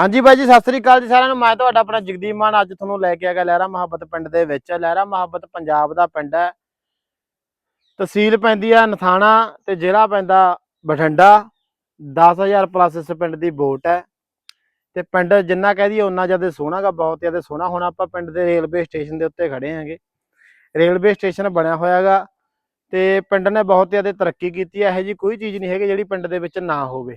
ਹਾਂਜੀ ਬਾਈ ਜੀ, ਸਤਿ ਸ੍ਰੀ ਅਕਾਲ ਜੀ ਸਾਰਿਆਂ ਨੂੰ। ਮੈਂ ਤੁਹਾਡਾ ਆਪਣਾ ਜਗਦੀਪ ਮਾਨ, ਅੱਜ ਤੁਹਾਨੂੰ ਲੈ ਕੇ ਆ ਗਿਆ ਲਹਿਰਾ ਮੁਹੱਬਤ ਪਿੰਡ ਦੇ ਵਿੱਚ। ਲਹਿਰਾ ਮੁਹੱਬਤ ਪੰਜਾਬ ਦਾ ਪਿੰਡ ਹੈ। ਤਹਿਸੀਲ ਪੈਂਦੀ ਆ ਨਥਾਣਾ ਤੇ ਜ਼ਿਲ੍ਹਾ ਪੈਂਦਾ ਬਠਿੰਡਾ। 10000 ਪਲੱਸ ਇਸ ਪਿੰਡ ਦੀ ਵੋਟ ਹੈ। ਤੇ ਪਿੰਡ ਜਿੰਨਾ ਕਹਿ ਦਈਏ ਉਨਾ ਜ਼ਿਆਦਾ ਸੋਹਣਾਗਾ ਬਹੁਤ ਜ਼ਿਆਦਾ ਸੋਹਣਾ। ਹੁਣ ਆਪਾਂ ਪਿੰਡ ਦੇ ਰੇਲਵੇ ਸਟੇਸ਼ਨ ਦੇ ਉੱਤੇ ਖੜੇ ਹਾਂਗੇ। ਰੇਲਵੇ ਸਟੇਸ਼ਨ ਬਣਿਆ ਹੋਇਆਗਾ ਤੇ ਪਿੰਡ ਨੇ ਬਹੁਤ ਜ਼ਿਆਦਾ ਤਰੱਕੀ ਕੀਤੀ ਹੈ। ਇਹੋ ਜੀ ਕੋਈ ਚੀਜ਼ ਨਹੀਂ ਹੈਗੀ ਜਿਹੜੀ ਪਿੰਡ ਦੇ ਵਿੱਚ ਨਾ ਹੋਵੇ।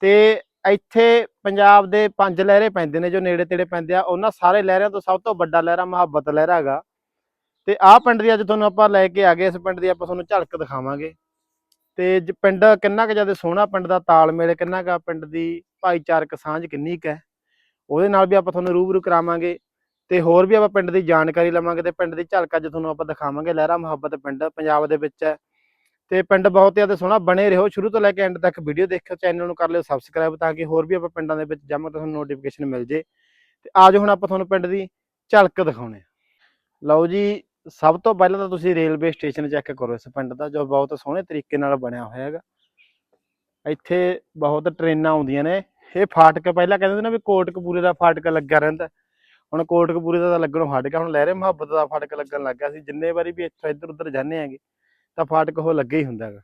ਤੇ ਇੱਥੇ ਪੰਜਾਬ ਦੇ ਪੰਜ ਲਹਿਰੇ ਪੈਂਦੇ ਨੇ, ਜੋ ਨੇੜੇ ਤੇੜੇ ਪੈਂਦੇ ਆ, ਉਹਨਾਂ ਸਾਰੇ ਲਹਿਰਿਆਂ ਤੋਂ ਸਭ ਤੋਂ ਵੱਡਾ ਲਹਿਰਾ ਮੁਹੱਬਤ ਲਹਿਰਾ ਹੈਗਾ। ਤੇ ਆਹ ਪਿੰਡ ਦੀ ਅੱਜ ਤੁਹਾਨੂੰ ਆਪਾਂ ਲੈ ਕੇ ਆ ਗਏ, ਇਸ ਪਿੰਡ ਦੀ ਆਪਾਂ ਤੁਹਾਨੂੰ ਝਲਕ ਦਿਖਾਵਾਂਗੇ। ਤੇ ਜ- ਪਿੰਡ ਕਿੰਨਾ ਕੁ ਜ਼ਿਆਦਾ ਸੋਹਣਾ ਪਿੰਡ ਦਾ ਤਾਲਮੇਲ, ਕਿੰਨਾ ਕੁ ਪਿੰਡ ਦੀ ਭਾਈਚਾਰਕ ਸਾਂਝ ਕਿੰਨੀ ਕੁ ਹੈ, ਉਹਦੇ ਨਾਲ ਵੀ ਆਪਾਂ ਤੁਹਾਨੂੰ ਰੂਬਰੂ ਕਰਾਵਾਂਗੇ। ਤੇ ਹੋਰ ਵੀ ਆਪਾਂ ਪਿੰਡ ਦੀ ਜਾਣਕਾਰੀ ਲਵਾਂਗੇ ਤੇ ਪਿੰਡ ਦੀ ਝਲਕ ਅੱਜ ਤੁਹਾਨੂੰ ਆਪਾਂ ਦਿਖਾਵਾਂਗੇ, ਲਹਿਰਾ ਮੁਹੱਬਤ ਪਿੰਡ ਪੰਜਾਬ ਦੇ ਵਿੱਚ ਹੈ। ਤੇ ਪਿੰਡ ਬਹੁਤ ਜ਼ਿਆਦਾ ਸੋਹਣਾ ਬਣੇ ਰਹੋ। ਸ਼ੁਰੂ ਤੋਂ ਲੈ ਕੇ ਐਂਡ ਤੱਕ ਵੀਡੀਓ ਦੇਖਿਓ ਚੈਨਲ ਨੂੰ ਕਰ ਲਿਓ ਸਬਸਕ੍ਰਾਈਬ ਤਾਂ ਕਿ ਹੋਰ ਵੀ ਆਪਾਂ ਪਿੰਡਾਂ ਦੇ ਵਿੱਚ ਜਮਾ ਤੁਹਾਨੂੰ ਨੋਟੀਫਿਕੇਸ਼ਨ ਮਿਲ ਜੇ। ਤੇ ਆਜੋ ਹੁਣ ਆਪਾਂ ਤੁਹਾਨੂੰ ਪਿੰਡ ਦੀ ਝਲਕ ਦਿਖਾਉਣੇ ਆ। ਲਓ ਜੀ, ਸਭ ਤੋਂ ਪਹਿਲਾਂ ਤਾਂ ਤੁਸੀਂ ਰੇਲਵੇ ਸਟੇਸ਼ਨ ਚੈੱਕ ਕਰੋ ਇਸ ਪਿੰਡ ਦਾ, ਜੋ ਬਹੁਤ ਸੋਹਣੇ ਤਰੀਕੇ ਨਾਲ ਬਣਿਆ ਹੋਇਆ ਹੈਗਾ। ਇੱਥੇ ਬਹੁਤ ਟ੍ਰੇਨਾਂ ਆਉਂਦੀਆਂ ਨੇ। ਇਹ ਫਾਟਕ ਪਹਿਲਾਂ ਕਹਿੰਦੇ ਸੀ ਨਾ ਵੀ ਕੋਟਕਪੂਰੇ ਦਾ ਫਾਟਕ ਲੱਗਾ ਰਹਿੰਦਾ। ਹੁਣ ਕੋਟਕਪੂਰੇ ਦਾ ਤਾਂ ਲੱਗਣੋਂ ਹਟ ਗਿਆ ਹੁਣ ਲਹਿਰੇ ਮੁਹੱਬਤ ਦਾ ਫਾਟਕ ਲੱਗਣ ਲੱਗ ਗਿਆ ਸੀ। ਜਿੰਨੇ ਵਾਰੀ ਵੀ ਇੱਥੋਂ ਇੱਧਰ ਉੱਧਰ ਜਾਂਦੇ ਆਂਗੇ ਤਾਂ ਫਾਟਕ ਉਹ ਲੱਗੇ ਹੀ ਹੁੰਦਾ ਹੈਗਾ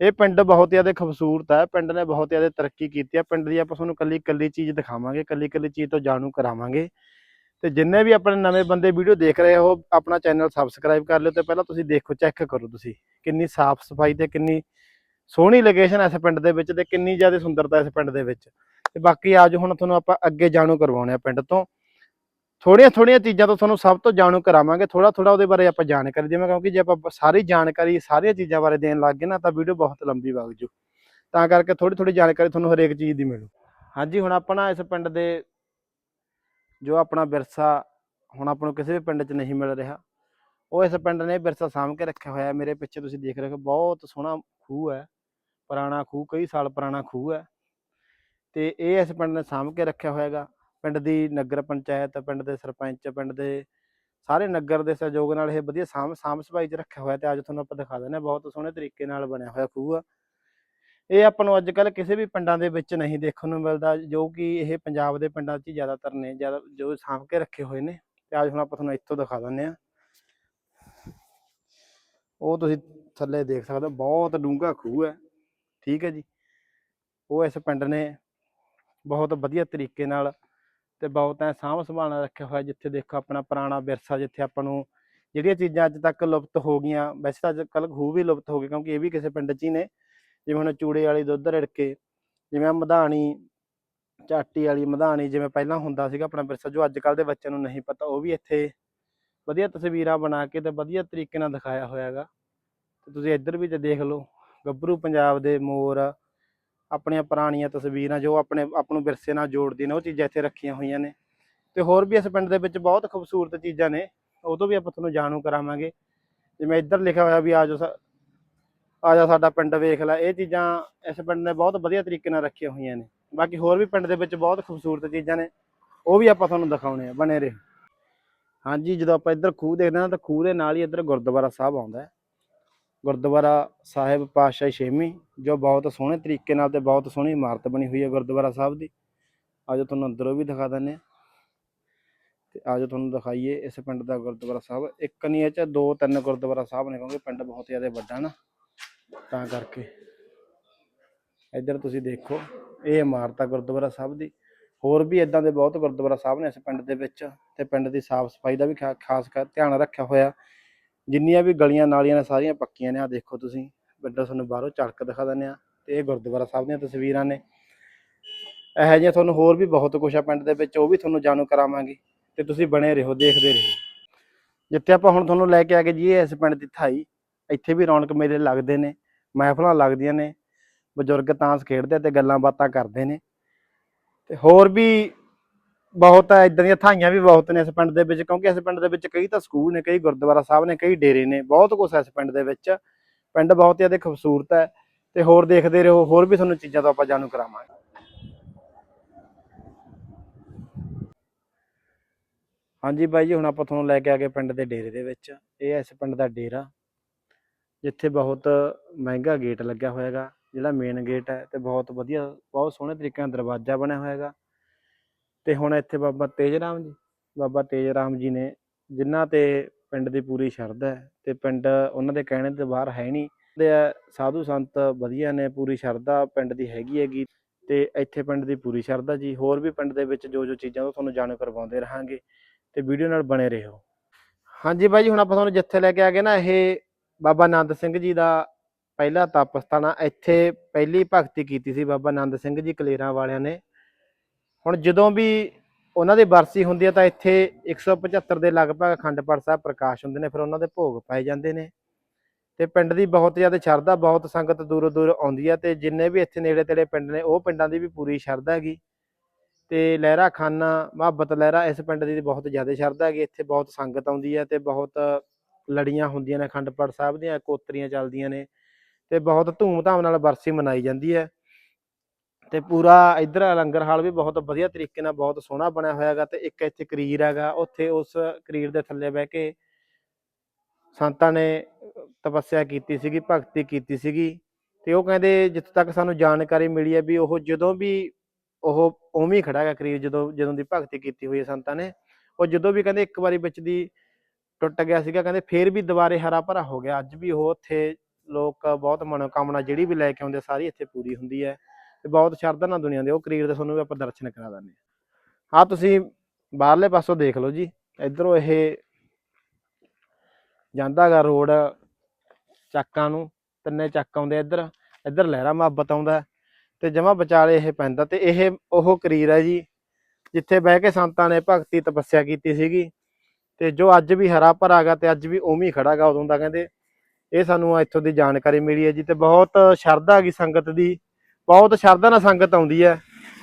ਇਹ ਪਿੰਡ ਬਹੁਤ ਜ਼ਿਆਦਾ ਖੂਬਸੂਰਤ ਹੈ ਪਿੰਡ ਨੇ ਬਹੁਤ ਜ਼ਿਆਦਾ ਤਰੱਕੀ ਕੀਤੀ ਹੈ ਪਿੰਡ ਦੀ ਆਪਾਂ ਤੁਹਾਨੂੰ ਕੱਲੀ ਕੱਲੀ ਚੀਜ਼ ਦਿਖਾਵਾਂਗੇ ਕੱਲੀ ਕੱਲੀ ਚੀਜ਼ ਤੋਂ ਜਾਣੂ ਕਰਾਵਾਂਗੇ। ਤੇ ਜਿੰਨੇ ਵੀ ਆਪਣੇ ਨਵੇਂ ਬੰਦੇ ਵੀਡੀਓ ਦੇਖ ਰਹੇ ਹੋ ਆਪਣਾ ਚੈਨਲ ਸਬਸਕ੍ਰਾਈਬ ਕਰ ਲਿਓ ਤੇ ਪਹਿਲਾਂ ਤੁਸੀਂ ਦੇਖੋ ਚੈੱਕ ਕਰੋ ਤੁਸੀਂ ਕਿੰਨੀ ਸਾਫ਼ ਸਫ਼ਾਈ ਤੇ ਕਿੰਨੀ ਸੋਹਣੀ ਲੋਕੇਸ਼ਨ ਹੈ ਇਸ ਪਿੰਡ ਦੇ ਵਿੱਚ ਤੇ ਕਿੰਨੀ ਜ਼ਿਆਦਾ ਸੁੰਦਰਤਾ ਇਸ ਪਿੰਡ ਦੇ ਵਿੱਚ। ਤੇ ਬਾਕੀ ਆਜ ਹੁਣ ਤੁਹਾਨੂੰ ਆਪਾਂ ਅੱਗੇ ਜਾਣੂ ਕਰਵਾਉਣੇ ਆ ਪਿੰਡ ਤੋਂ। ਥੋੜੀਆਂ ਥੋੜੀਆਂ ਚੀਜ਼ਾਂ ਤੋਂ ਤੁਹਾਨੂੰ ਸਭ ਤੋਂ ਜਾਣੂ ਕਰਾਵਾਂਗੇ ਥੋੜਾ ਥੋੜਾ ਉਹਦੇ ਬਾਰੇ ਆਪਾਂ ਜਾਣਕਾਰੀ ਦੇਵਾਂਗੇ, ਕਿਉਂਕਿ ਜੇ ਆਪਾਂ ਸਾਰੀ ਜਾਣਕਾਰੀ ਸਾਰੀਆਂ ਚੀਜ਼ਾਂ ਬਾਰੇ ਦੇਣ ਲੱਗ ਗਏ ਨਾ ਤਾਂ ਵੀਡੀਓ ਬਹੁਤ ਲੰਬੀ ਵਗ ਜੂ। ਤਾਂ ਕਰਕੇ ਥੋੜੀ ਥੋੜੀ ਜਾਣਕਾਰੀ ਤੁਹਾਨੂੰ ਹਰੇਕ ਚੀਜ਼ ਦੀ ਮਿਲੂ। ਹਾਂਜੀ, ਹੁਣ ਆਪਣਾ ਇਸ ਪਿੰਡ ਦੇ ਜੋ ਆਪਣਾ ਵਿਰਸਾ, ਹੁਣ ਆਪਾਂ ਨੂੰ ਕਿਸੇ ਵੀ ਪਿੰਡ 'ਚ ਨਹੀਂ ਮਿਲ ਰਿਹਾ, ਉਹ ਇਸ ਪਿੰਡ ਨੇ ਵਿਰਸਾ ਸਾਂਭ ਕੇ ਰੱਖਿਆ ਹੋਇਆ ਮੇਰੇ ਪਿੱਛੇ ਤੁਸੀਂ ਦੇਖ ਰਹੇ ਹੋ ਬਹੁਤ ਸੋਹਣਾ ਖੂਹ ਹੈ, ਪੁਰਾਣਾ ਖੂਹ, ਕਈ ਸਾਲ ਪੁਰਾਣਾ ਖੂਹ ਹੈ। ਤੇ ਇਹ ਇਸ ਪਿੰਡ ਨੇ ਸਾਂਭ ਕੇ ਰੱਖਿਆ ਹੋਇਆ ਹੈਗਾ ਪਿੰਡ ਦੀ ਨਗਰ ਪੰਚਾਇਤ, ਪਿੰਡ ਦੇ ਸਰਪੰਚ, ਪਿੰਡ ਦੇ ਸਾਰੇ ਨਗਰ ਦੇ ਸਹਿਯੋਗ ਨਾਲ ਇਹ ਵਧੀਆ ਸਾਂਭ ਸਾਂਭ ਸਫ਼ਾਈ 'ਚ ਰੱਖਿਆ ਹੋਇਆ ਤੇ ਅੱਜ ਤੁਹਾਨੂੰ ਆਪਾਂ ਦਿਖਾ ਦਿੰਦੇ ਹਾਂ, ਬਹੁਤ ਸੋਹਣੇ ਤਰੀਕੇ ਨਾਲ ਬਣਿਆ ਹੋਇਆ ਖੂਹ ਆ। ਇਹ ਆਪਾਂ ਨੂੰ ਅੱਜ ਕੱਲ ਕਿਸੇ ਵੀ ਪਿੰਡਾਂ ਦੇ ਵਿੱਚ ਨਹੀਂ ਦੇਖਣ ਨੂੰ ਮਿਲਦਾ, ਜੋ ਕਿ ਇਹ ਪੰਜਾਬ ਦੇ ਪਿੰਡਾਂ 'ਚ ਹੀ ਜ਼ਿਆਦਾਤਰ ਨੇ, ਜ਼ਿਆਦਾ ਜੋ ਸਾਂਭ ਕੇ ਰੱਖੇ ਹੋਏ ਨੇ। ਤੇ ਅੱਜ ਹੁਣ ਆਪਾਂ ਤੁਹਾਨੂੰ ਇੱਥੋਂ ਦਿਖਾ ਦਿੰਦੇ ਹਾਂ। ਉਹ ਤੁਸੀਂ ਥੱਲੇ ਦੇਖ ਸਕਦੇ ਹੋ, ਬਹੁਤ ਡੂੰਘਾ ਖੂਹ ਹੈ। ਠੀਕ ਹੈ ਜੀ। ਉਹ ਇਸ ਪਿੰਡ ਨੇ ਬਹੁਤ ਵਧੀਆ ਤਰੀਕੇ ਨਾਲ ਤੇ ਬਹੁਤ ਐ ਸਾਂਭ ਸੰਭਾਲ ਰੱਖਿਆ ਹੋਇਆ ਜਿੱਥੇ ਦੇਖੋ ਆਪਣਾ ਪੁਰਾਣਾ ਵਿਰਸਾ ਜਿੱਥੇ ਆਪਾਂ ਨੂੰ ਜਿਹੜੀਆਂ ਚੀਜ਼ਾਂ ਅੱਜ ਤੱਕ ਲੁਪਤ ਹੋ ਗਈਆਂ, ਵੈਸੇ ਤਾਂ ਅੱਜ ਕੱਲ ਖੂਹ ਵੀ ਲੁਪਤ ਹੋ ਗਏ ਕਿਉਂਕਿ ਇਹ ਵੀ ਕਿਸੇ ਪਿੰਡ 'ਚ ਹੀ ਨੇ। ਜਿਵੇਂ ਹੁਣ ਚੂੜੇ ਵਾਲੀ ਦੁੱਧ ਰਿੜਕੇ ਜਿਵੇਂ ਮਧਾਣੀ ਚਾਟੀ ਵਾਲੀ ਮਧਾਣੀ ਜਿਵੇਂ ਪਹਿਲਾਂ ਹੁੰਦਾ ਸੀਗਾ ਆਪਣਾ ਵਿਰਸਾ, ਜੋ ਅੱਜ ਕੱਲ ਦੇ ਬੱਚਿਆਂ ਨੂੰ ਨਹੀਂ ਪਤਾ, ਉਹ ਵੀ ਇੱਥੇ ਵਧੀਆ ਤਸਵੀਰਾਂ ਬਣਾ ਕੇ ਤੇ ਵਧੀਆ ਤਰੀਕੇ ਨਾਲ ਦਿਖਾਇਆ ਹੋਇਆ ਹੈਗਾ। ਤੇ ਤੁਸੀਂ ਇੱਧਰ ਵੀ ਤੇ ਦੇਖ ਲਓ, ਗੱਭਰੂ ਪੰਜਾਬ ਦੇ ਮੋਰ ਆਪਣੀਆਂ ਪੁਰਾਣੀਆਂ ਤਸਵੀਰਾਂ ਜੋ ਆਪਣੇ ਆਪ ਨੂੰ ਵਿਰਸੇ ਨਾਲ ਜੋੜਦੀਆਂ ਨੇ, ਉਹ ਚੀਜ਼ਾਂ ਇੱਥੇ ਰੱਖੀਆਂ ਹੋਈਆਂ ਨੇ। ਤੇ ਹੋਰ ਵੀ ਇਸ ਪਿੰਡ ਦੇ ਵਿੱਚ ਬਹੁਤ ਖੂਬਸੂਰਤ ਚੀਜ਼ਾਂ ਨੇ, ਉਹ ਤੋਂ ਵੀ ਆਪਾਂ ਤੁਹਾਨੂੰ ਜਾਣੂ ਕਰਾਵਾਂਗੇ। ਜਿਵੇਂ ਇੱਧਰ ਲਿਖਿਆ ਹੋਇਆ ਵੀ ਆਜੋ ਆਜਾ ਸਾਡਾ ਪਿੰਡ ਵੇਖ ਲੈ, ਇਹ ਚੀਜ਼ਾਂ ਇਸ ਪਿੰਡ ਨੇ ਬਹੁਤ ਵਧੀਆ ਤਰੀਕੇ ਨਾਲ ਰੱਖੀਆਂ ਹੋਈਆਂ ਨੇ। ਬਾਕੀ ਹੋਰ ਵੀ ਪਿੰਡ ਦੇ ਵਿੱਚ ਬਹੁਤ ਖੂਬਸੂਰਤ ਚੀਜ਼ਾਂ ਨੇ, ਉਹ ਵੀ ਆਪਾਂ ਤੁਹਾਨੂੰ ਦਿਖਾਉਣੇ ਆ, ਬਣੇ ਰਹੇ। ਹਾਂਜੀ, ਜਦੋਂ ਆਪਾਂ ਇੱਧਰ ਖੂਹ ਦੇਖਦੇ ਹਾਂ ਤਾਂ ਖੂਹ ਦੇ ਨਾਲ ਹੀ ਇੱਧਰ ਗੁਰਦੁਆਰਾ ਸਾਹਿਬ ਆਉਂਦਾ ਹੈ। ਗੁਰਦੁਆਰਾ ਸਾਹਿਬ ਪਾਤਸ਼ਾਹੀ ਛੇਵੀਂ, ਜੋ ਬਹੁਤ ਸੋਹਣੇ ਤਰੀਕੇ ਨਾਲ ਤੇ ਬਹੁਤ ਸੋਹਣੀ ਇਮਾਰਤ ਬਣੀ ਹੋਈ ਹੈ ਗੁਰਦੁਆਰਾ ਸਾਹਿਬ ਦੀ। ਆਜੋ ਤੁਹਾਨੂੰ ਅੰਦਰੋਂ ਵੀ ਦਿਖਾ ਦਿੰਦੇ ਹਾਂ। ਤੇ ਆਜੋ ਤੁਹਾਨੂੰ ਦਿਖਾਈਏ ਇਸ ਪਿੰਡ ਦਾ ਗੁਰਦੁਆਰਾ ਸਾਹਿਬ। ਇੱਕ ਨਹੀਂ, ਇਹ ਚ ਦੋ ਤਿੰਨ ਗੁਰਦੁਆਰਾ ਸਾਹਿਬ ਨੇ, ਕਿਉਂਕਿ ਪਿੰਡ ਬਹੁਤ ਜ਼ਿਆਦਾ ਵੱਡਾ ਨਾ। ਤਾਂ ਕਰਕੇ ਇੱਧਰ ਤੁਸੀਂ ਦੇਖੋ, ਇਹ ਇਮਾਰਤ ਆ ਗੁਰਦੁਆਰਾ ਸਾਹਿਬ ਦੀ। ਹੋਰ ਵੀ ਇਦਾਂ ਦੇ ਬਹੁਤ ਗੁਰਦੁਆਰਾ ਸਾਹਿਬ ਨੇ ਇਸ ਪਿੰਡ ਦੇ ਵਿੱਚ। ਤੇ ਪਿੰਡ ਦੀ ਸਾਫ਼ ਸਫ਼ਾਈ ਦਾ ਵੀ ਖਾ- ਖਾਸ ਕਰ ਧਿਆਨ ਰੱਖਿਆ ਹੋਇਆ। ਜਿੰਨੀਆਂ ਵੀ ਗਲੀਆਂ ਨਾਲੀਆਂ ਨੇ ਸਾਰੀਆਂ ਪੱਕੀਆਂ ਨੇ ਆ ਦੇਖੋ ਤੁਸੀਂ। ਵੱਡਾ ਤੁਹਾਨੂੰ ਬਾਹਰੋਂ ਝਲਕ ਦਿਖਾ ਦਿੰਦੇ ਆ ਤੇ ਇਹ ਗੁਰਦੁਆਰਾ ਸਾਹਿਬ ਦੀਆਂ ਤਸਵੀਰਾਂ ਨੇ। ਇਹੋ ਜਿਹੀਆਂ ਤੁਹਾਨੂੰ ਹੋਰ ਵੀ ਬਹੁਤ ਕੁਝ ਆ ਪਿੰਡ ਦੇ ਵਿੱਚ, ਉਹ ਵੀ ਤੁਹਾਨੂੰ ਜਾਣੂ ਕਰਾਵਾਂਗੇ ਤੇ ਤੁਸੀਂ ਬਣੇ ਰਹੋ, ਦੇਖਦੇ ਰਹੋ। ਜਿੱਥੇ ਆਪਾਂ ਹੁਣ ਤੁਹਾਨੂੰ ਲੈ ਕੇ ਆ ਗਏ ਜੀ, ਇਹ ਇਸ ਪਿੰਡ ਦੀ ਥਾਈ। ਇੱਥੇ ਵੀ ਰੌਣਕ ਮੇਲੇ ਲੱਗਦੇ ਨੇ, ਮਹਿਫਲਾਂ ਲੱਗਦੀਆਂ ਨੇ, ਬਜ਼ੁਰਗ ਤਾਂਸ ਖੇਡਦੇ ਤੇ ਗੱਲਾਂ ਬਾਤਾਂ ਕਰਦੇ ਨੇ। ਤੇ ਹੋਰ ਵੀ ਬਹੁਤ ਹੈ ਇਦਾਂ ਦੀਆਂ ਥਾਈਆਂ ਵੀ ਬਹੁਤ ਨੇ ਇਸ ਪਿੰਡ ਦੇ ਵਿੱਚ, ਕਿਉਂਕਿ ਇਸ ਪਿੰਡ ਦੇ ਵਿੱਚ ਕਈ ਤਾਂ ਸਕੂਲ ਨੇ, ਕਈ ਗੁਰਦੁਆਰਾ ਸਾਹਿਬ ਨੇ, ਕਈ ਡੇਰੇ ਨੇ, ਬਹੁਤ ਕੁਝ ਹੈ ਇਸ ਪਿੰਡ ਦੇ ਵਿੱਚ। ਪਿੰਡ ਬਹੁਤ ਜ਼ਿਆਦਾ ਖੂਬਸੂਰਤ ਹੈ ਤੇ ਹੋਰ ਦੇਖਦੇ ਰਹੋ, ਹੋਰ ਵੀ ਤੁਹਾਨੂੰ ਚੀਜ਼ਾਂ ਤੋਂ ਆਪਾਂ ਜਾਣੂ ਕਰਾਵਾਂਗੇ। ਹਾਂਜੀ ਬਾਈ ਜੀ, ਹੁਣ ਆਪਾਂ ਤੁਹਾਨੂੰ ਲੈ ਕੇ ਆ ਗਏ ਪਿੰਡ ਦੇ ਡੇਰੇ ਦੇ ਵਿੱਚ। ਇਹ ਹੈ ਇਸ ਪਿੰਡ ਦਾ ਡੇਰਾ, ਜਿੱਥੇ ਬਹੁਤ ਮਹਿੰਗਾ ਗੇਟ ਲੱਗਿਆ ਹੋਇਆ ਹੈਗਾ ਜਿਹੜਾ ਮੇਨ ਗੇਟ ਹੈ ਤੇ ਬਹੁਤ ਵਧੀਆ, ਬਹੁਤ ਸੋਹਣੇ ਤਰੀਕੇ ਨਾਲ ਦਰਵਾਜ਼ਾ ਬਣਿਆ ਹੋਇਆ ਹੈਗਾ ਤੇ ਹੁਣ ਇੱਥੇ ਬਾਬਾ ਤੇਜ ਰਾਮ ਜੀ, ਬਾਬਾ ਤੇਜ ਰਾਮ ਜੀ ਨੇ ਜਿਨ੍ਹਾਂ ਤੇ ਪਿੰਡ ਦੀ ਪੂਰੀ ਸ਼ਰਧਾ ਹੈ ਤੇ ਪਿੰਡ ਉਹਨਾਂ ਦੇ ਕਹਿਣੇ ਤੋਂ ਬਾਹਰ ਹੈ ਨਹੀਂ। ਦੇ ਸਾਧੂ ਸੰਤ ਵਧੀਆ ਨੇ, ਪੂਰੀ ਸ਼ਰਧਾ ਪਿੰਡ ਦੀ ਹੈਗੀ ਹੈਗੀ ਤੇ ਇੱਥੇ ਪਿੰਡ ਦੀ ਪੂਰੀ ਸ਼ਰਧਾ ਜੀ। ਹੋਰ ਵੀ ਪਿੰਡ ਦੇ ਵਿੱਚ ਜੋ ਜੋ ਚੀਜ਼ਾਂ ਉਹ ਤੁਹਾਨੂੰ ਜਾਣੂ ਕਰਵਾਉਂਦੇ ਰਹਾਂਗੇ ਤੇ ਵੀਡੀਓ ਨਾਲ ਬਣੇ ਰਹੋ। ਹਾਂਜੀ ਬਾਈ ਜੀ, ਹੁਣ ਆਪਾਂ ਤੁਹਾਨੂੰ ਜਿੱਥੇ ਲੈ ਕੇ ਆ ਗਏ ਨਾ, ਇਹ ਬਾਬਾ ਆਨੰਦ ਸਿੰਘ ਜੀ ਦਾ ਪਹਿਲਾ ਤਪ ਸਥਾਨ ਆ। ਇੱਥੇ ਪਹਿਲੀ ਭਗਤੀ ਕੀਤੀ ਸੀ ਬਾਬਾ ਆਨੰਦ ਸਿੰਘ ਜੀ ਕਲੇਰਾਂ ਵਾਲਿਆਂ ਨੇ। ਹੁਣ ਜਦੋਂ ਵੀ ਉਹਨਾਂ ਦੀ ਬਰਸੀ ਹੁੰਦੀ ਹੈ ਤਾਂ ਇੱਥੇ 175 ਦੇ ਲਗਭਗ ਅਖੰਡ ਪਾਠ ਸਾਹਿਬ ਪ੍ਰਕਾਸ਼ ਹੁੰਦੇ ਨੇ, ਫਿਰ ਉਹਨਾਂ ਦੇ ਭੋਗ ਪਾਏ ਜਾਂਦੇ ਨੇ। ਤੇ ਪਿੰਡ ਦੀ ਬਹੁਤ ਜ਼ਿਆਦਾ ਸ਼ਰਧਾ, ਬਹੁਤ ਸੰਗਤ ਦੂਰੋਂ ਦੂਰ ਆਉਂਦੀ ਹੈ ਤੇ ਜਿੰਨੇ ਵੀ ਇੱਥੇ ਨੇੜੇ ਤੇੜੇ ਪਿੰਡ ਨੇ, ਉਹ ਪਿੰਡਾਂ ਦੀ ਵੀ ਪੂਰੀ ਸ਼ਰਧਾ ਹੈਗੀ। ਤੇ ਲਹਿਰਾ ਖਾਨਾ, ਮੁਹੱਬਤ ਲਹਿਰਾ ਇਸ ਪਿੰਡ ਦੀ ਬਹੁਤ ਜ਼ਿਆਦਾ ਸ਼ਰਧਾ ਹੈਗੀ, ਇੱਥੇ ਬਹੁਤ ਸੰਗਤ ਆਉਂਦੀ ਹੈ ਤੇ ਬਹੁਤ ਲੜੀਆਂ ਹੁੰਦੀਆਂ ਨੇ ਅਖੰਡ ਪਾਠ ਸਾਹਿਬ ਦੀਆਂ, ਕੋਤਰੀਆਂ ਚੱਲਦੀਆਂ ਨੇ ਤੇ ਬਹੁਤ ਧੂਮ-ਧਾਮ ਨਾਲ ਬਰਸੀ ਮਨਾਈ ਜਾਂਦੀ ਹੈ ਤੇ ਪੂਰਾ ਇਧਰ ਲੰਗਰ ਹਾਲ ਵੀ ਬਹੁਤ ਵਧੀਆ ਤਰੀਕੇ ਨਾਲ ਬਹੁਤ ਸੋਹਣਾ ਬਣਿਆ ਹੋਇਆ ਹੈਗਾ ਤੇ ਇੱਕ ਇੱਥੇ ਕਰੀਰ ਹੈਗਾ, ਉੱਥੇ ਉਸ ਕਰੀਰ ਦੇ ਥੱਲੇ ਬਹਿ ਕੇ ਸੰਤਾਂ ਨੇ ਤਪੱਸਿਆ ਕੀਤੀ ਸੀਗੀ, ਭਗਤੀ ਕੀਤੀ ਸੀਗੀ ਤੇ ਉਹ ਕਹਿੰਦੇ ਜਿੱਥੇ ਤੱਕ ਸਾਨੂੰ ਜਾਣਕਾਰੀ ਮਿਲੀ ਹੈ ਵੀ ਉਹ ਜਦੋਂ ਵੀ ਉਹ ਉਵੇਂ ਹੀ ਖੜਾ ਹੈਗਾ ਕਰੀਰ ਜਦੋਂ ਜਦੋਂ ਦੀ ਭਗਤੀ ਕੀਤੀ ਹੋਈ ਹੈ ਸੰਤਾਂ ਨੇ, ਉਹ ਜਦੋਂ ਵੀ ਕਹਿੰਦੇ ਇੱਕ ਵਾਰੀ ਵਿੱਚ ਦੀ ਟੁੱਟ ਗਿਆ ਸੀਗਾ, ਕਹਿੰਦੇ ਫੇਰ ਵੀ ਦੁਬਾਰੇ ਹਰਾ ਭਰਾ ਹੋ ਗਿਆ, ਅੱਜ ਵੀ ਉਹ ਉੱਥੇ ਲੋਕ ਬਹੁਤ ਮਨੋਕਾਮਨਾ ਜਿਹੜੀ ਵੀ ਲੈ ਕੇ ਆਉਂਦੇ ਸਾਰੀ ਇੱਥੇ ਪੂਰੀ ਹੁੰਦੀ ਹੈ। ਤੇ ਬਹੁਤ ਸ਼ਰਧਾ ਨਾਲ ਦੁਨੀਆ ਦੇ ਉਹ ਕਰੀਰ ਦੇ ਤੁਹਾਨੂੰ ਵੀ ਆਪਾਂ ਦਰਸ਼ਨ ਕਰਾ ਦਿੰਦੇ ਹਾਂ। ਆਹ ਤੁਸੀਂ ਬਾਹਰਲੇ ਪਾਸੋਂ ਦੇਖ ਲਓ ਜੀ, ਇਧਰੋਂ ਇਹ ਜਾਂਦਾ ਹੈਗਾ ਰੋਡ ਚੱਕਾਂ ਨੂੰ, ਤਿੰਨੇ ਚੱਕ ਆਉਂਦੇ ਇੱਧਰ ਇੱਧਰ ਲਹਿਰਾ ਮੁਹੱਬਤ ਆਉਂਦਾ ਤੇ ਜਮਾ ਵਿਚਾਲੇ ਇਹ ਪੈਂਦਾ ਤੇ ਇਹ ਉਹ ਕਰੀਰ ਹੈ ਜੀ, ਜਿੱਥੇ ਬਹਿ ਕੇ ਸੰਤਾਂ ਨੇ ਭਗਤੀ ਤਪੱਸਿਆ ਕੀਤੀ ਸੀਗੀ ਤੇ ਜੋ ਅੱਜ ਵੀ ਹਰਾ ਭਰਾ ਗਾ ਤੇ ਅੱਜ ਵੀ ਉਵੇਂ ਹੀ ਖੜਾ ਗਾ ਉਦੋਂ ਦਾ ਕਹਿੰਦੇ, ਇਹ ਸਾਨੂੰ ਇੱਥੋਂ ਦੀ ਜਾਣਕਾਰੀ ਮਿਲੀ ਹੈ ਜੀ ਤੇ ਬਹੁਤ ਸ਼ਰਧਾ ਹੈਗੀ ਸੰਗਤ ਦੀ। ਬਹੁਤ ਸ਼ਰਧਾ ਨਾਲ ਸੰਗਤ ਆਉਂਦੀ ਹੈ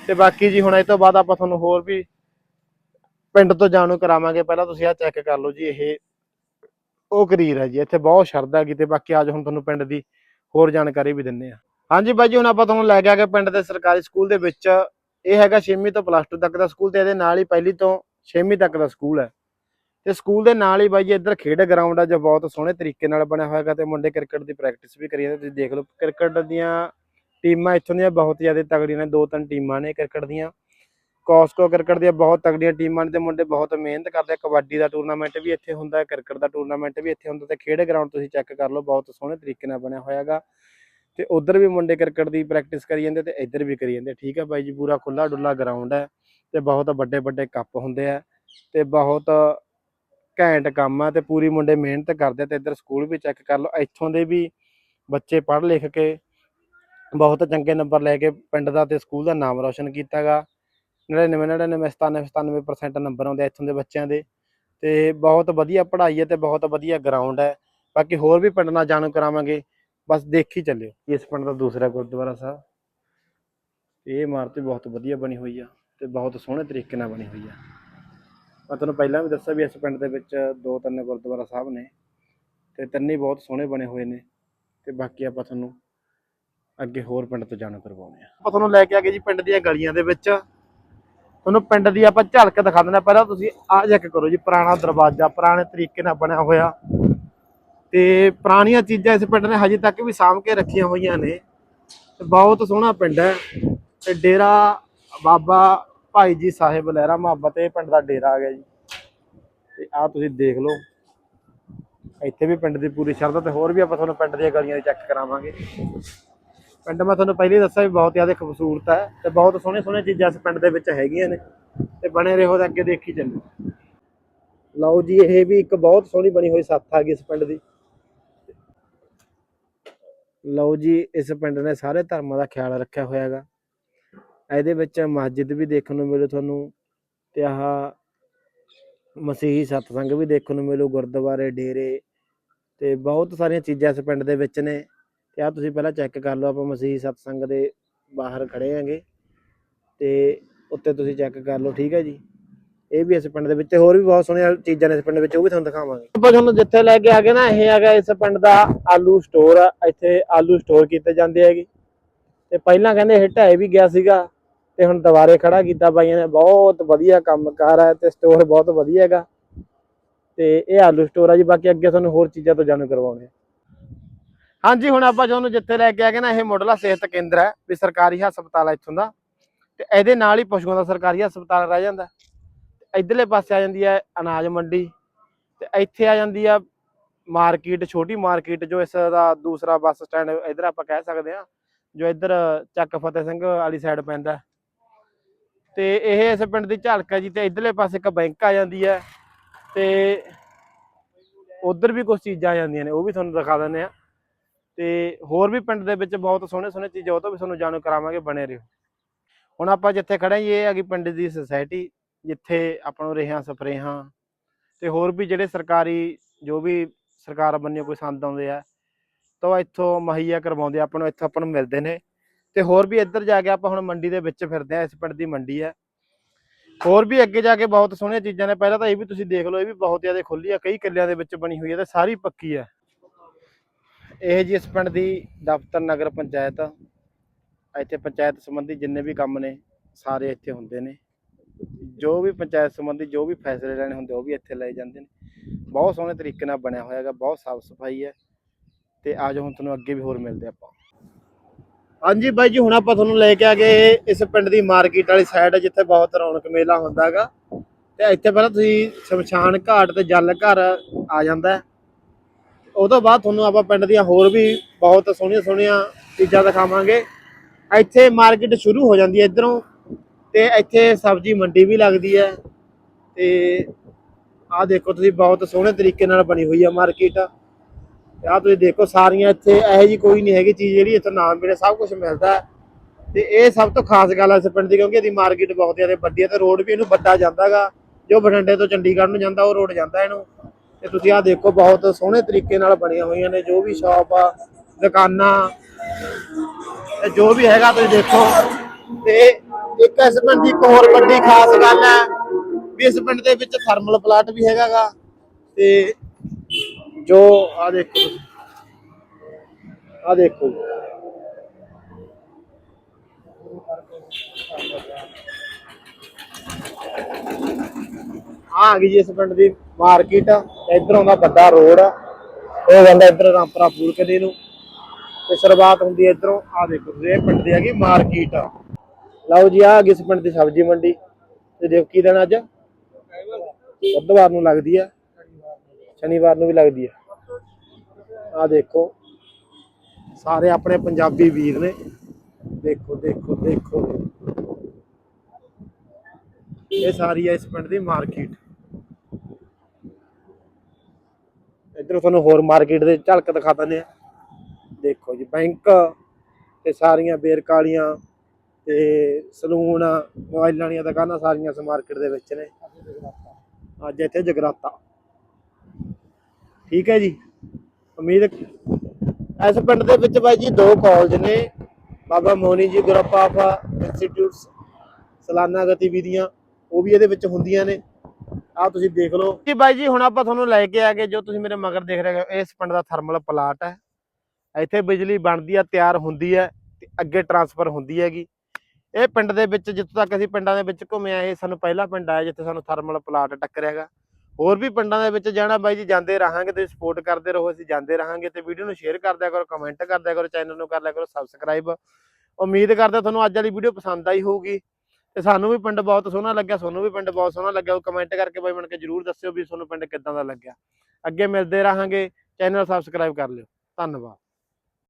ਤੇ ਬਾਕੀ ਜੀ ਹੁਣ ਇਹ ਤੋਂ ਬਾਅਦ ਆਪਾਂ ਤੁਹਾਨੂੰ ਹੋਰ ਵੀ ਪਿੰਡ ਤੋਂ ਜਾਣੂ ਕਰਾਵਾਂਗੇ। ਪਹਿਲਾਂ ਤੁਸੀਂ ਆਹ ਚੈੱਕ ਕਰ ਲਓ ਜੀ, ਇਹ ਉਹ ਕਰੀਰ ਹੈ ਜੀ, ਇੱਥੇ ਬਹੁਤ ਸ਼ਰਧਾ ਹੈਗੀ ਤੇ ਬਾਕੀ ਅੱਜ ਹੁਣ ਤੁਹਾਨੂੰ ਪਿੰਡ ਦੀ ਹੋਰ ਜਾਣਕਾਰੀ ਵੀ ਦਿੰਨੇ ਆ ਹਾਂਜੀ ਬਾਈ ਜੀ, ਹੁਣ ਆਪਾਂ ਤੁਹਾਨੂੰ ਲੈ ਕੇ ਆ ਗਏ ਪਿੰਡ ਦੇ ਸਰਕਾਰੀ ਸਕੂਲ ਦੇ ਵਿੱਚ। ਇਹ ਹੈਗਾ 6ਵੀਂ ਤੋਂ ਪਲੱਸ 2 ਤੱਕ ਦਾ ਸਕੂਲ ਤੇ ਇਹਦੇ ਨਾਲ ਹੀ ਪਹਿਲੀ ਤੋਂ 6ਵੀਂ ਤੱਕ ਦਾ ਸਕੂਲ ਹੈ। ਤੇ ਸਕੂਲ ਦੇ ਨਾਲ ਹੀ ਬਾਈ ਜੀ ਇੱਧਰ ਖੇਡ ਗਰਾਊਂਡ ਆ ਜੋ ਬਹੁਤ ਸੋਹਣੇ ਤਰੀਕੇ ਨਾਲ ਬਣਿਆ ਹੋਇਆ ਹੈਗਾ ਤੇ ਮੁੰਡੇ ਕ੍ਰਿਕਟ ਦੀ ਪ੍ਰੈਕਟਿਸ ਵੀ ਕਰੀ ਜਾਂਦੇ। ਤੁਸੀਂ ਦੇਖ ਲਓ ਕ੍ਰਿਕਟ ਦੀਆਂ ਟੀਮਾਂ ਇੱਥੋਂ ਦੀਆਂ ਬਹੁਤ ਜ਼ਿਆਦਾ ਤਗੜੀਆਂ ਨੇ, ਦੋ ਤਿੰਨ ਟੀਮਾਂ ਨੇ ਕ੍ਰਿਕਟ ਦੀਆਂ। ਕਾਸਕੋ ਕ੍ਰਿਕਟ ਦੀਆਂ ਬਹੁਤ ਤਗੜੀਆਂ ਟੀਮਾਂ ਨੇ ਤੇ ਮੁੰਡੇ ਬਹੁਤ ਮਿਹਨਤ ਕਰਦੇ ਆ। ਕਬੱਡੀ ਦਾ ਟੂਰਨਾਮੈਂਟ ਵੀ ਇੱਥੇ ਹੁੰਦਾ ਕ੍ਰਿਕਟ ਦਾ ਟੂਰਨਾਮੈਂਟ ਵੀ ਇੱਥੇ ਹੁੰਦਾ ਤੇ ਖੇਡ ਗਰਾਊਂਡ ਤੁਸੀਂ ਚੈੱਕ ਕਰ ਲਓ, ਬਹੁਤ ਸੋਹਣੇ ਤਰੀਕੇ ਨਾਲ ਬਣਿਆ ਹੋਇਆ ਹੈਗਾ। ਤੇ ਉਧਰ ਵੀ ਮੁੰਡੇ ਕ੍ਰਿਕਟ ਦੀ ਪ੍ਰੈਕਟਿਸ ਕਰੀ ਜਾਂਦੇ ਤੇ ਇੱਧਰ ਵੀ ਕਰੀ ਜਾਂਦੇ। ਠੀਕ ਹੈ ਬਾਈ ਜੀ, ਪੂਰਾ ਖੁੱਲਾ ਡੁੱਲਾ ਗਰਾਊਂਡ ਹੈ ਤੇ ਬਹੁਤ ਵੱਡੇ ਵੱਡੇ ਕੱਪ ਹੁੰਦੇ ਆ ਤੇ ਬਹੁਤ ਘੈਂਟ ਕੰਮ ਆ ਤੇ ਪੂਰੀ ਮੁੰਡੇ ਮਿਹਨਤ ਕਰਦੇ ਆ ਤੇ ਇੱਧਰ ਸਕੂਲ ਵੀ ਚੈੱਕ ਕਰ ਲਓ। ਇੱਥੋਂ ਦੇ ਵੀ ਬੱਚੇ ਪੜ੍ਹ ਲਿਖ ਕੇ ਬਹੁਤ ਚੰਗੇ ਨੰਬਰ ਲੈ ਕੇ ਪਿੰਡ ਦਾ ਤੇ ਸਕੂਲ ਦਾ ਨਾਮ ਰੌਸ਼ਨ ਕੀਤਾਗਾ। 99 99 97 97% ਨੰਬਰ ਆਉਂਦੇ ਆ ਇੱਥੋਂ ਦੇ ਬੱਚਿਆਂ ਦੇ। ਤੇ ਬਹੁਤ ਵਧੀਆ ਪੜ੍ਹਾਈ ਹੈ ਤੇ ਬਹੁਤ ਵਧੀਆ ਗਰਾਊਂਡ ਹੈ। ਬਾਕੀ ਹੋਰ ਵੀ ਪਿੰਡ ਨਾਲ ਜਾਣੂ ਕਰਾਵਾਂਗੇ। ਬਸ ਦੇਖੀ ਚੱਲਿਓ। ਇਸ ਪਿੰਡ ਦਾ ਦੂਸਰਾ ਗੁਰਦੁਆਰਾ ਸਾਹਿਬ। ਇਹ ਇਮਾਰਤ ਵੀ ਬਹੁਤ ਵਧੀਆ ਬਣੀ ਹੋਈ ਆ ਤੇ ਬਹੁਤ ਸੋਹਣੇ ਤਰੀਕੇ ਨਾਲ ਬਣੀ ਹੋਈ ਆ। ਮੈਂ ਤੁਹਾਨੂੰ ਪਹਿਲਾਂ ਵੀ ਦੱਸਿਆ ਵੀ ਇਸ ਪਿੰਡ ਦੇ ਵਿੱਚ ਦੋ ਤਿੰਨ ਗੁਰਦੁਆਰਾ ਸਾਹਿਬ ਨੇ ਤੇ ਤਿੰਨੇ ਹੀ ਬਹੁਤ ਸੋਹਣੇ ਬਣੇ ਹੋਏ ਨੇ। ਤੇ ਬਾਕੀ ਆਪਾਂ ਤੁਹਾਨੂੰ ਅੱਗੇ ਹੋਰ ਪਿੰਡ ਤੋਂ ਜਾਣੂ ਕਰਵਾਉਂਦੇ ਆ। ਆਪਾਂ ਤੁਹਾਨੂੰ ਲੈ ਕੇ ਆ ਗਏ ਜੀ ਪਿੰਡ ਦੀਆਂ ਗਲੀਆਂ ਦੇ ਵਿੱਚ। ਤੁਹਾਨੂੰ ਪਿੰਡ ਦੀ ਆਪਾਂ ਝਲਕ ਦਿਖਾ ਦਿੰਦੇ ਹਾਂ ਪਹਿਲਾਂ ਤੁਸੀਂ ਆ ਚੈੱਕ ਕਰੋ ਜੀ, ਪੁਰਾਣਾ ਦਰਵਾਜ਼ਾ, ਪੁਰਾਣੇ ਤਰੀਕੇ ਨਾਲ ਬਣਿਆ ਹੋਇਆ। ਤੇ ਪੁਰਾਣੀਆਂ ਚੀਜ਼ਾਂ ਇਸ ਪਿੰਡ ਨੇ ਹਜੇ ਤੱਕ ਵੀ ਸਾਂਭ ਕੇ ਰੱਖੀਆਂ ਹੋਈਆਂ ਨੇ। ਤੇ ਬਹੁਤ ਸੋਹਣਾ ਪਿੰਡ ਹੈ। ਤੇ ਡੇਰਾ ਬਾਬਾ ਭਾਈ ਜੀ ਸਾਹਿਬ ਲਹਿਰਾ ਮੁਹੱਬਤ, ਇਹ ਪਿੰਡ ਦਾ ਡੇਰਾ ਆ ਗਿਆ ਜੀ। ਤੇ ਆ ਤੁਸੀਂ ਦੇਖ ਲਓ। ਇੱਥੇ ਵੀ ਪਿੰਡ ਦੀ ਪੂਰੀ ਸ਼ਰਧਾ ਤੇ ਹੋਰ ਵੀ ਆਪਾਂ ਤੁਹਾਨੂੰ ਪਿੰਡ ਦੀਆਂ ਗਲੀਆਂ ਦੀ ਚੈੱਕ ਕਰਾਵਾਂਗੇ। ਪਿੰਡ ਮੈਂ ਤੁਹਾਨੂੰ ਪਹਿਲੇ ਦੱਸਿਆ ਵੀ ਬਹੁਤ ਜ਼ਿਆਦਾ ਖੂਬਸੂਰਤ ਹੈ ਤੇ ਬਹੁਤ ਸੋਹਣੇ ਸੋਹਣੇ ਚੀਜ਼ਾਂ ਇਸ ਪਿੰਡ ਦੇ ਵਿੱਚ ਹੈਗੀਆਂ ਨੇ ਤੇ ਬਣੇ ਰਹੋ ਤੇ ਅੱਗੇ ਦੇਖੀ ਚੱਲੋ। ਲਓ ਜੀ, ਇਹ ਵੀ ਇੱਕ ਬਹੁਤ ਸੋਹਣੀ ਬਣੀ ਹੋਈ ਸੱਥ ਆ ਗਈ ਇਸ ਪਿੰਡ ਦੀ। ਲਓ ਜੀ, ਇਸ ਪਿੰਡ ਨੇ ਸਾਰੇ ਧਰਮਾਂ ਦਾ ਖਿਆਲ ਰੱਖਿਆ ਹੋਇਆ ਹੈਗਾ। ਇਹਦੇ ਵਿੱਚ ਮਸਜਿਦ ਵੀ ਦੇਖਣ ਨੂੰ ਮਿਲੂ ਤੁਹਾਨੂੰ ਤੇ ਆਹ ਮਸੀਹੀ ਸਤਸੰਗ ਵੀ ਦੇਖਣ ਨੂੰ ਮਿਲੂ, ਗੁਰਦੁਆਰੇ, ਡੇਰੇ ਤੇ ਬਹੁਤ ਸਾਰੀਆਂ ਚੀਜ਼ਾਂ ਇਸ ਪਿੰਡ ਦੇ ਵਿੱਚ ਨੇ। ਤੇ ਆ ਤੁਸੀਂ ਪਹਿਲਾਂ ਚੈੱਕ ਕਰ ਲਓ, ਆਪਾਂ ਮਸੀਹ ਸਤਸੰਗ ਦੇ ਬਾਹਰ ਖੜੇ ਆਂਗੇ ਤੇ ਉੱਤੇ ਤੁਸੀਂ ਚੈੱਕ ਕਰ ਲਓ, ਠੀਕ ਹੈ ਜੀ? ਇਹ ਵੀ ਇਸ ਪਿੰਡ ਦੇ ਵਿੱਚ ਹੋਰ ਵੀ ਬਹੁਤ ਸੋਹਣੀਆਂ ਚੀਜ਼ਾਂ ਨੇ ਇਸ ਪਿੰਡ ਵਿੱਚ, ਉਹ ਵੀ ਤੁਹਾਨੂੰ ਦਿਖਾਵਾਂਗੇ। ਆਪਾਂ ਤੁਹਾਨੂੰ ਜਿੱਥੇ ਲੈ ਕੇ ਆ ਗਏ ਨਾ, ਇਹ ਹੈਗਾ ਇਸ ਪਿੰਡ ਦਾ ਆਲੂ ਸਟੋਰ ਆ, ਇੱਥੇ ਆਲੂ ਸਟੋਰ ਕੀਤੇ ਜਾਂਦੇ ਹੈਗੇ। ਤੇ ਪਹਿਲਾਂ ਕਹਿੰਦੇ ਇਹ ਢਹਿ ਵੀ ਗਿਆ ਸੀਗਾ, ਤੇ ਹੁਣ ਦੁਬਾਰੇ ਖੜਾ ਕੀਤਾ ਬਾਈਆਂ ਨੇ, ਬਹੁਤ ਵਧੀਆ ਕੰਮ ਕੰਮਕਾਰ ਹੈ ਤੇ ਸਟੋਰ ਬਹੁਤ ਵਧੀਆ ਹੈਗਾ। ਤੇ ਇਹ ਆਲੂ ਸਟੋਰ ਆ ਜੀ, ਬਾਕੀ ਅੱਗੇ ਤੁਹਾਨੂੰ ਹੋਰ ਚੀਜ਼ਾਂ ਤੋਂ ਜਾਣੂ ਕਰਵਾਉਣੇ ਹਾਂਜੀ, ਹੁਣ ਆਪਾਂ ਤੁਹਾਨੂੰ ਜਿੱਥੇ ਲੈ ਕੇ ਆ ਗਏ ਨਾ, ਇਹ ਮੁੱਢਲਾ ਸਿਹਤ ਕੇਂਦਰ ਹੈ, ਵੀ ਸਰਕਾਰੀ ਹਸਪਤਾਲ ਹੈ ਇੱਥੋਂ ਦਾ। ਤੇ ਇਹਦੇ ਨਾਲ ਹੀ ਪਸ਼ੂਆਂ ਦਾ ਸਰਕਾਰੀ ਹਸਪਤਾਲ ਰਹਿ ਜਾਂਦਾ। ਤੇ ਇਧਰਲੇ ਪਾਸੇ ਆ ਜਾਂਦੀ ਹੈ ਅਨਾਜ ਮੰਡੀ, ਤੇ ਇੱਥੇ ਆ ਜਾਂਦੀ ਆ ਮਾਰਕੀਟ, ਛੋਟੀ ਮਾਰਕੀਟ, ਜੋ ਇਸ ਦਾ ਦੂਸਰਾ ਬੱਸ ਸਟੈਂਡ ਇਧਰ ਆਪਾਂ ਕਹਿ ਸਕਦੇ ਆ ਜੋ ਇਧਰ ਚੱਕ ਫਤਿਹ ਸਿੰਘ ਵਾਲੀ ਸਾਈਡ ਪੈਂਦਾ। ਹੈ। ਤੇ ਇਹ ਇਸ ਪਿੰਡ ਦੀ ਝਲਕ ਹੈ ਜੀ, ਤੇ ਇਧਰਲੇ ਪਾਸੇ ਇੱਕ ਬੈਂਕ ਆ ਜਾਂਦੀ ਹੈ, ਤੇ ਉਧਰ ਵੀ ਕੁਝ ਚੀਜ਼ਾਂ ਆ ਜਾਂਦੀਆਂ ਨੇ, ਉਹ ਵੀ ਤੁਹਾਨੂੰ ਦਿਖਾ ਦਿੰਦੇ ਆ ਤੇ ਹੋਰ ਵੀ ਪਿੰਡ ਦੇ ਵਿੱਚ ਬਹੁਤ ਸੋਹਣੇ ਸੋਹਣੇ ਚੀਜ਼ਾਂ ਉਹ ਤੋਂ ਵੀ ਤੁਹਾਨੂੰ ਜਾਣੂ ਕਰਾਵਾਂਗੇ ਬਣੇ ਰਹੋ। ਹੁਣ ਆਪਾਂ ਜਿੱਥੇ ਖੜੇ ਹਾਂ ਜੀ, ਇਹ ਹੈਗੀ ਪਿੰਡ ਦੀ ਸੁਸਾਇਟੀ ਜਿੱਥੇ ਆਪਾਂ ਨੂੰ ਰੇਹਾਂ ਸਪਰੇਹਾਂ ਤੇ ਹੋਰ ਵੀ ਜਿਹੜੇ ਸਰਕਾਰੀ ਜੋ ਵੀ ਸਰਕਾਰ ਬੰਨਿਓ ਕੋਈ ਸੰਦ ਆਉਂਦੇ ਆ ਤਾਂ ਉਹ ਇੱਥੋਂ ਮੁਹੱਈਆ ਕਰਵਾਉਂਦੇ ਆਪਾਂ ਨੂੰ ਇੱਥੋਂ ਆਪਾਂ ਨੂੰ ਮਿਲਦੇ ਨੇ। ਤੇ ਹੋਰ ਵੀ ਇੱਧਰ ਜਾ ਕੇ ਆਪਾਂ ਹੁਣ ਮੰਡੀ ਦੇ ਵਿੱਚ ਫਿਰਦੇ ਆ ਇਸ ਪਿੰਡ ਦੀ ਮੰਡੀ ਹੈ ਹੋਰ ਵੀ ਅੱਗੇ ਜਾ ਕੇ ਬਹੁਤ ਸੋਹਣੀਆਂ ਚੀਜ਼ਾਂ ਨੇ ਪਹਿਲਾਂ ਤਾਂ ਇਹ ਵੀ ਤੁਸੀਂ ਦੇਖ ਲਓ ਇਹ ਵੀ ਬਹੁਤ ਜ਼ਿਆਦਾ ਖੁੱਲੀ ਆ ਕਈ ਕਿੱਲਿਆਂ ਦੇ ਵਿੱਚ ਬਣੀ ਹੋਈ ਹੈ ਤੇ ਸਾਰੀ ਪੱਕੀ ਹੈ ਇਹ ਜੀ ਇਸ ਪਿੰਡ ਦੀ ਦਫ਼ਤਰ, ਨਗਰ ਪੰਚਾਇਤ ਆ। ਇੱਥੇ ਪੰਚਾਇਤ ਸੰਬੰਧੀ ਜਿੰਨੇ ਵੀ ਕੰਮ ਨੇ, ਸਾਰੇ ਇੱਥੇ ਹੁੰਦੇ ਨੇ। ਜੋ ਵੀ ਪੰਚਾਇਤ ਸੰਬੰਧੀ ਜੋ ਵੀ ਫੈਸਲੇ ਲੈਣੇ ਹੁੰਦੇ, ਉਹ ਵੀ ਇੱਥੇ ਲਏ ਜਾਂਦੇ ਨੇ। ਬਹੁਤ ਸੋਹਣੇ ਤਰੀਕੇ ਨਾਲ ਬਣਿਆ ਹੋਇਆ ਹੈਗਾ, ਬਹੁਤ ਸਾਫ਼ ਸਫ਼ਾਈ ਹੈ। ਤੇ ਆ ਜਾਓ, ਹੁਣ ਤੁਹਾਨੂੰ ਅੱਗੇ ਵੀ ਹੋਰ ਮਿਲਦੇ ਆਪਾਂ। ਹਾਂਜੀ ਬਾਈ ਜੀ, ਹੁਣ ਆਪਾਂ ਤੁਹਾਨੂੰ ਲੈ ਕੇ ਆ ਗਏ ਇਸ ਪਿੰਡ ਦੀ ਮਾਰਕੀਟ ਵਾਲੀ ਸਾਈਡ ਜਿੱਥੇ ਬਹੁਤ ਰੌਣਕ ਮੇਲਾ ਹੁੰਦਾ ਹੈਗਾ। ਤੇ ਇੱਥੇ ਪਹਿਲਾਂ ਤੁਸੀਂ ਸ਼ਮਸ਼ਾਨ ਘਾਟ ਤੇ ਜਲ ਘਰ ਆ ਜਾਂਦਾ ਉਹ ਤੋਂ ਬਾਅਦ ਤੁਹਾਨੂੰ ਆਪਾਂ ਪਿੰਡ ਦੀਆਂ ਹੋਰ ਵੀ ਬਹੁਤ ਸੋਹਣੀਆਂ ਸੋਹਣੀਆਂ ਚੀਜ਼ਾਂ ਦਿਖਾਵਾਂਗੇ। ਇੱਥੇ ਮਾਰਕੀਟ ਸ਼ੁਰੂ ਹੋ ਜਾਂਦੀ ਹੈ ਇਧਰੋਂ ਤੇ ਇੱਥੇ ਸਬਜ਼ੀ ਮੰਡੀ ਵੀ ਲੱਗਦੀ ਹੈ ਤੇ ਆਹ ਦੇਖੋ ਤੁਸੀਂ ਬਹੁਤ ਸੋਹਣੇ ਤਰੀਕੇ ਨਾਲ ਬਣੀ ਹੋਈ ਹੈ ਮਾਰਕੀਟ। ਆਹ ਤੁਸੀਂ ਦੇਖੋ ਸਾਰੀਆਂ ਇੱਥੇ ਇਹੋ ਜੀ ਕੋਈ ਨਹੀਂ ਹੈਗੀ ਚੀਜ਼ ਜਿਹੜੀ ਇੱਥੇ ਨਾਮ ਮਿਲੇ ਸਭ ਕੁਝ ਮਿਲਦਾ ਹੈ। ਤੇ ਇਹ ਸਭ ਤੋਂ ਖਾਸ ਗੱਲ ਹੈ ਇਸ ਪਿੰਡ ਦੀ ਕਿਉਂਕਿ ਇਹਦੀ ਮਾਰਕੀਟ ਬਹੁਤ ਜ਼ਿਆਦਾ ਵੱਡੀ ਹੈ ਤੇ ਰੋਡ ਵੀ ਇਹਨੂੰ ਵੱਡਾ ਜਾਂਦਾਗਾ। ਜੋ ਬਠਿੰਡੇ ਤੋਂ ਚੰਡੀਗੜ੍ਹ ਨੂੰ ਜਾਂਦਾ ਉਹ ਰੋਡ ਜਾਂਦਾ ਇਹਨੂੰ। ਤੇ ਤੁਸੀਂ ਆਹ ਦੇਖੋ, ਬਹੁਤ ਸੋਹਣੇ ਤਰੀਕੇ ਨਾਲ ਬਣੀਆਂ ਹੋਈਆਂ ਨੇ, ਜੋ ਵੀ ਸ਼ਾਪ ਆ, ਦੁਕਾਨਾਂ ਜੋ ਵੀ ਹੈਗਾ ਤੁਸੀਂ ਦੇਖੋ। ਤੇ ਇੱਕ ਇਸ ਪਿੰਡ ਦੀ ਇੱਕ ਹੋਰ ਵੱਡੀ ਖਾਸ ਗੱਲ ਹੈ ਵੀ ਇਸ ਪਿੰਡ ਦੇ ਵਿੱਚ ਥਰਮਲ ਪਲਾਂਟ ਵੀ ਹੈਗਾਗਾ, ਤੇ ਜੋ ਆ ਦੇਖੋ ਤੁਸੀਂ ਆ ਦੇਖੋ। ਆ ਗਈ ਜੀ ਇਸ ਪਿੰਡ ਦੀ ਮਾਰਕੀਟ, ਇਧਰ ਆਉਂਦਾ ਵੱਡਾ ਰੋਡ, ਉਹ ਬੰਦਾ ਇਧਰ ਰਾਮਪੁਰਾ ਫੂਲ ਕਦੇ ਨੂੰ ਤੇ ਸ਼ੁਰੂਆਤ ਹੁੰਦੀ ਹੈ ਇੱਧਰੋਂ ਆ ਦੇਖੋ, ਇਹ ਪਿੰਡ ਦੀ ਹੈਗੀ ਮਾਰਕੀਟ। ਲਓ ਜੀ ਆ ਗਈ ਇਸ ਪਿੰਡ ਦੀ ਸਬਜ਼ੀ ਮੰਡੀ। ਤੇ ਦੇਖੋ ਕੀ ਦਿਨ ਅੱਜ? ਬੁੱਧਵਾਰ ਨੂੰ ਲੱਗਦੀ ਆ। ਸ਼ਨੀਵਾਰ ਨੂੰ ਵੀ ਲੱਗਦੀ ਆ। ਆ ਦੇਖੋ, ਸਾਰੇ ਆਪਣੇ ਪੰਜਾਬੀ ਵੀਰ ਨੇ। ਦੇਖੋ ਦੇਖੋ ਦੇਖੋ। ਇਹ ਸਾਰੀ ਆ ਇਸ ਪਿੰਡ ਦੀ ਮਾਰਕੀਟ। ਇੱਧਰ ਤੁਹਾਨੂੰ ਹੋਰ ਮਾਰਕੀਟ ਦੇ ਝਲਕ ਦਿਖਾ ਦਿੰਦੇ ਆ ਦੇਖੋ ਜੀ ਬੈਂਕ ਤੇ ਸਾਰੀਆਂ ਬੇਰਕਾਲੀਆਂ ਤੇ ਸਲੂਨ, ਮੋਬਾਈਲਾਂ ਵਾਲੀਆਂ ਦੁਕਾਨਾਂ ਸਾਰੀਆਂ ਇਸ ਮਾਰਕੀਟ ਦੇ ਵਿੱਚ ਨੇ। ਅੱਜ ਇੱਥੇ ਜਗਰਾਤਾ। ਠੀਕ ਹੈ ਜੀ? ਉਮੀਦ, ਇਸ ਪਿੰਡ ਦੇ ਵਿੱਚ ਬਾਈ ਜੀ ਦੋ ਕਾਲਜ ਨੇ। ਬਾਬਾ ਮੋਨੀ ਜੀ ਗਰੁੱਪ ਆਫ ਇੰਸਟੀਚਿਊਟਸ ਸਾਲਾਨਾ ਗਤੀਵਿਧੀਆਂ, ਉਹ ਵੀ ਇਹਦੇ ਵਿੱਚ ਹੁੰਦੀਆਂ ਨੇ। ਆ ਤੁਸੀਂ ਦੇਖ ਲਓ। ਜੀ ਬਾਈ ਜੀ, ਹੁਣ ਆਪਾਂ ਤੁਹਾਨੂੰ ਲੈ ਕੇ ਆ ਗਏ ਜੋ ਤੁਸੀਂ ਮੇਰੇ ਮਗਰ ਦੇਖ ਰਹੇ ਹੋ। ਇਸ ਪਿੰਡ ਦਾ ਥਰਮਲ ਪਲਾਂਟ ਹੈ। ਇੱਥੇ ਬਿਜਲੀ ਬਣਦੀ ਆ, ਤਿਆਰ ਹੁੰਦੀ ਹੈ ਤੇ ਅੱਗੇ ਟਰਾਂਸਫਰ ਹੁੰਦੀ ਹੈਗੀ। ਇਹ ਪਿੰਡ ਦੇ ਵਿੱਚ, ਜਿੱਥੋਂ ਤੱਕ ਅਸੀਂ ਪਿੰਡਾਂ ਦੇ ਵਿੱਚ ਘੁੰਮੇ ਆਏ ਸਾਨੂੰ ਪਹਿਲਾ ਪਿੰਡ ਆਇਆ ਜਿੱਥੇ ਸਾਨੂੰ ਥਰਮਲ ਪਲਾਂਟ ਟੱਕਰਿਆਗਾ ਹੋਰ ਵੀ ਪਿੰਡਾਂ ਦੇ ਵਿੱਚ ਜਾਣਾ ਬਾਈ ਜੀ, ਜਾਂਦੇ ਰਹਾਂਗੇ ਤੇ ਸਪੋਰਟ ਕਰਦੇ ਰਹੋ, ਅਸੀਂ ਜਾਂਦੇ ਰਹਾਂਗੇ ਤੇ ਵੀਡੀਓ ਨੂੰ ਸ਼ੇਅਰ ਕਰਦਿਆ ਕਰੋ ਕਮੈਂਟ ਕਰਦਿਆ ਕਰੋ ਚੈਨਲ ਨੂੰ ਕਰ ਲਿਆ ਕਰੋ ਸਬਸਕ੍ਰਾਈਬ ਉਮੀਦ ਕਰਦਾ ਤੁਹਾਨੂੰ ਅੱਜ ਵਾਲੀ ਵੀਡੀਓ ਪਸੰਦ ਆਈ ਹੋਊਗੀ। ਤੇ ਸਾਨੂੰ ਵੀ ਪਿੰਡ ਬਹੁਤ ਸੋਹਣਾ ਲੱਗਿਆ, ਤੁਹਾਨੂੰ ਵੀ ਪਿੰਡ ਬਹੁਤ ਸੋਹਣਾ ਲੱਗਿਆ। ਉਹ ਕਮੈਂਟ ਕਰਕੇ ਬਾਈ ਬਣ ਕੇ ਜਰੂਰ ਦੱਸਿਓ ਵੀ ਤੁਹਾਨੂੰ ਪਿੰਡ ਕਿੱਦਾਂ ਦਾ ਲੱਗਿਆ। ਅੱਗੇ ਮਿਲਦੇ ਰਹਾਂਗੇ ਚੈਨਲ ਸਬਸਕ੍ਰਾਈਬ ਕਰ ਲਿਓ। ਧੰਨਵਾਦ।